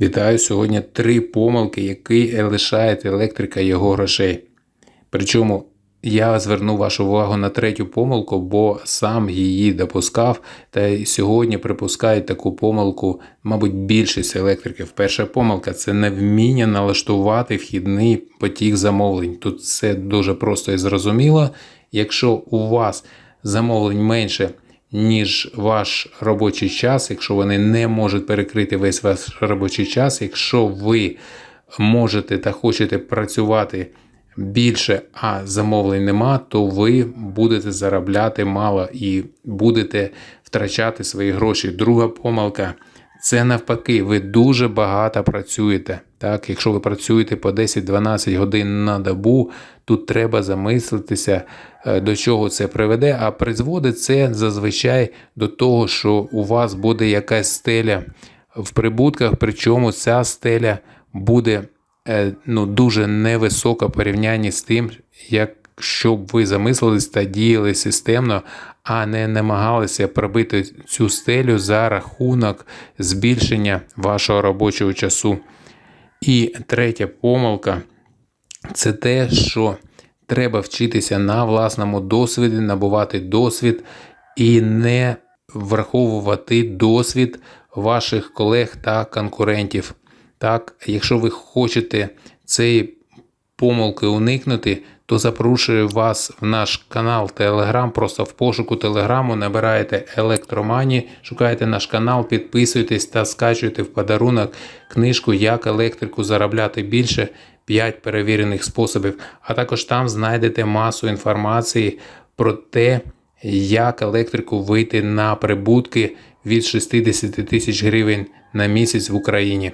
Вітаю сьогодні три помилки, які лишають електрика його грошей. Причому я зверну вашу увагу на третю помилку, бо сам її допускав, та й сьогодні припускають таку помилку, мабуть, більшість електриків. Перша помилка це невміння налаштувати вхідний потік замовлень. Тут все дуже просто і зрозуміло. Якщо у вас замовлень менше, ніж ваш робочий час, якщо вони не можуть перекрити весь ваш робочий час, якщо ви можете та хочете працювати більше, а замовлень нема, то ви будете заробляти мало і будете втрачати свої гроші. Друга помилка це навпаки, ви дуже багато працюєте. Так, якщо ви працюєте по 10-12 годин на добу, тут треба замислитися, е, до чого це приведе. А призводить це зазвичай до того, що у вас буде якась стеля в прибутках, причому ця стеля буде е, ну, дуже невисока в порівнянні з тим, якщо б ви замислились та діяли системно, а не намагалися пробити цю стелю за рахунок збільшення вашого робочого часу. І третя помилка це те, що треба вчитися на власному досвіді, набувати досвід і не враховувати досвід ваших колег та конкурентів. Так, якщо ви хочете цієї помилки уникнути, то запрошую вас в наш канал Telegram. Просто в пошуку Телеграму набираєте електромані, шукаєте наш канал, підписуйтесь та скачуйте в подарунок книжку Як електрику заробляти більше 5 перевірених способів. А також там знайдете масу інформації про те, як електрику вийти на прибутки від 60 тисяч гривень на місяць в Україні.